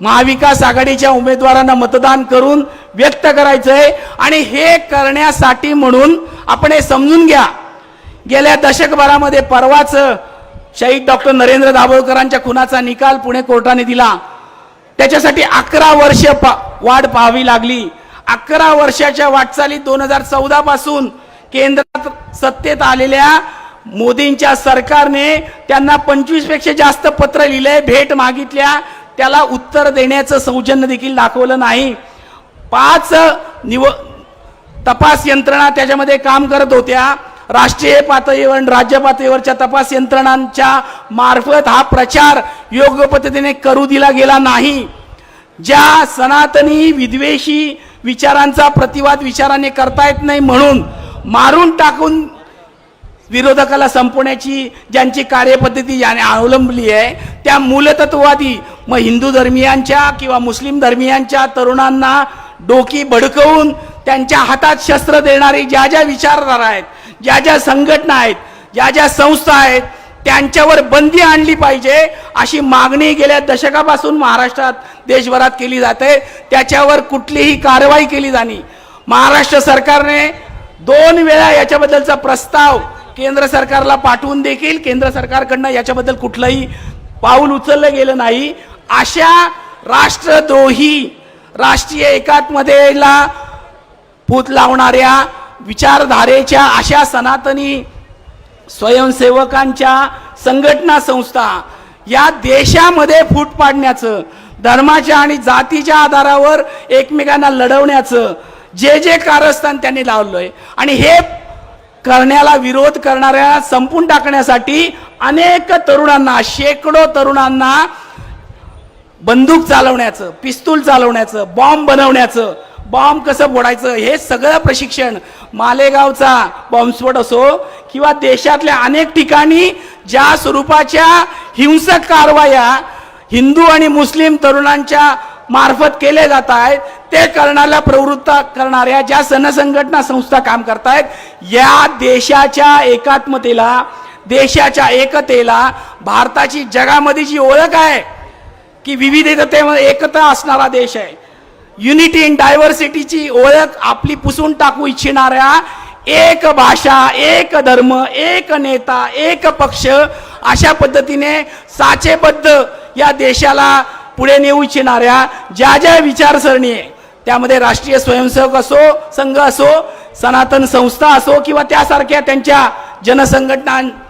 महाविकास आघाडीच्या उमेदवारांना मतदान करून व्यक्त करायचंय. आणि हे करण्यासाठी म्हणून आपण हे समजून घ्या. गेल्या दशकभरामध्ये परवाच शहीद डॉक्टर नरेंद्र दाभोळकरांच्या खुनाचा निकाल पुणे कोर्टाने दिला. त्याच्यासाठी अकरा वर्ष पा वाट पाहावी लागली. अकरा वर्षाच्या वाटचालीत दोन हजार चौदा पासून केंद्रात सत्तेत आलेल्या मोदींच्या सरकारने त्यांना पंचवीसपेक्षा जास्त पत्र लिहिले भेट मागितल्या. त्याला उत्तर देण्याचं सौजन्य देखील दाखवलं नाही. पाच निव तपास यंत्रणा त्याच्यामध्ये काम करत होत्या. राष्ट्रीय पातळीवर राज्य पातळीवरच्या तपास यंत्रणांच्या मार्फत हा प्रचार योग्य पद्धतीने करू दिला गेला नाही. ज्या सनातनी विद्वेषी विचारांचा प्रतिवाद विचाराने करता येत नाही म्हणून मारून टाकून विरोधकाला संपवण्याची ज्यांची कार्यपद्धती याने अवलंबली आहे त्या मूलतत्ववादी मग हिंदू धर्मियांच्या किंवा मुस्लिम धर्मियांच्या तरुणांना डोकी भडकवून त्यांच्या हातात शस्त्र देणारी ज्या ज्या विचारधारा आहेत ज्या ज्या संघटना आहेत ज्या ज्या संस्था आहेत त्यांच्यावर बंदी आणली पाहिजे अशी मागणी गेल्या दशकापासून महाराष्ट्रात देशभरात केली जाते. त्याच्यावर कुठलीही कारवाई केली जाणी. महाराष्ट्र सरकारने दोन वेळा याच्याबद्दलचा प्रस्ताव केंद्र सरकारला पाठवून देखील केंद्र सरकारकडनं याच्याबद्दल कुठलंही पाऊल उचललं गेलं नाही. अशा राष्ट्रद्रोही राष्ट्रीय एकात्मतेला पूत लावणाऱ्या विचारधारेच्या अशा सनातनी स्वयंसेवकांच्या संघटना संस्था या देशामध्ये फूट पाडण्याचं धर्माच्या आणि जातीच्या आधारावर एकमेकांना लढवण्याचं जे जे कारस्थान त्यांनी लावलंय. आणि हे करण्याला विरोध करणाऱ्या संपून टाकण्यासाठी अनेक तरुणांना शेकडो तरुणांना बंदूक चालवण्याचं पिस्तूल चालवण्याचं बॉम्ब बनवण्याचं बॉम्ब कसं फोडायचं हे सगळं प्रशिक्षण मालेगावचा बॉम्बस्फोट असो किंवा देशातल्या अनेक ठिकाणी ज्या स्वरूपाच्या हिंसक कारवाया हिंदू आणि मुस्लिम तरुणांच्या मार्फत केले जात आहेत ते करण्याला प्रवृत्त करणाऱ्या ज्या सनसंघटना संस्था काम करतायत या देशाच्या एकात्मतेला देशाच्या एकतेला भारताची जगामध्ये जी ओळख आहे की विविधतेमध्ये एकता असणारा देश आहे. युनिटी इन डायव्हर्सिटीची ओळख आपली पुसून टाकू इच्छिणाऱ्या एक भाषा एक धर्म एक नेता एक पक्ष अशा पद्धतीने साचेबद्ध या देशाला पुढे नेऊ इच्छिणाऱ्या ज्या ज्या विचारसरणी आहे. त्यामध्ये राष्ट्रीय स्वयंसेवक असो संघ असो सनातन संस्था असो किंवा त्यासारख्या त्यांच्या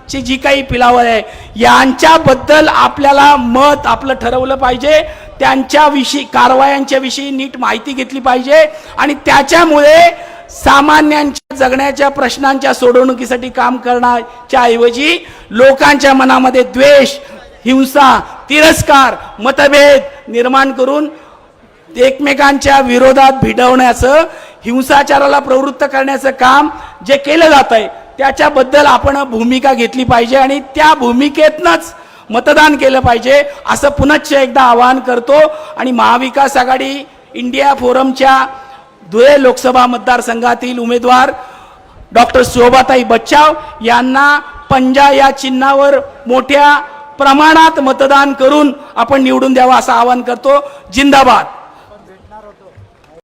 ची जी काही पिलावळ आहे यांच्याबद्दल आपल्याला मत आपलं ठरवलं पाहिजे. त्यांच्याविषयी कारवायांच्या विषयी नीट माहिती घेतली पाहिजे. आणि त्याच्यामुळे सामान्यांच्या जगण्याच्या प्रश्नांच्या सोडवणुकीसाठी काम करण्याच्या ऐवजी लोकांच्या मनामध्ये द्वेष हिंसा तिरस्कार मतभेद निर्माण करून एकमेकांच्या विरोधात भिडवण्याचं हिंसाचाराला प्रवृत्त करण्याचं काम जे केलं जात आहे त्याच्याबद्दल आपण भूमिका घेतली पाहिजे आणि त्या भूमिकेतनंच मतदान केलं पाहिजे असं पुनश्च एकदा आवाहन करतो. आणि महाविकास आघाडी इंडिया फोरमच्या धुळे लोकसभा मतदारसंघातील उमेदवार डॉक्टर शोभाताई बच्चाव यांना पंजा या चिन्हावर मोठ्या प्रमाणात मतदान करून आपण निवडून द्यावं असं आवाहन करतो. जिंदाबाद.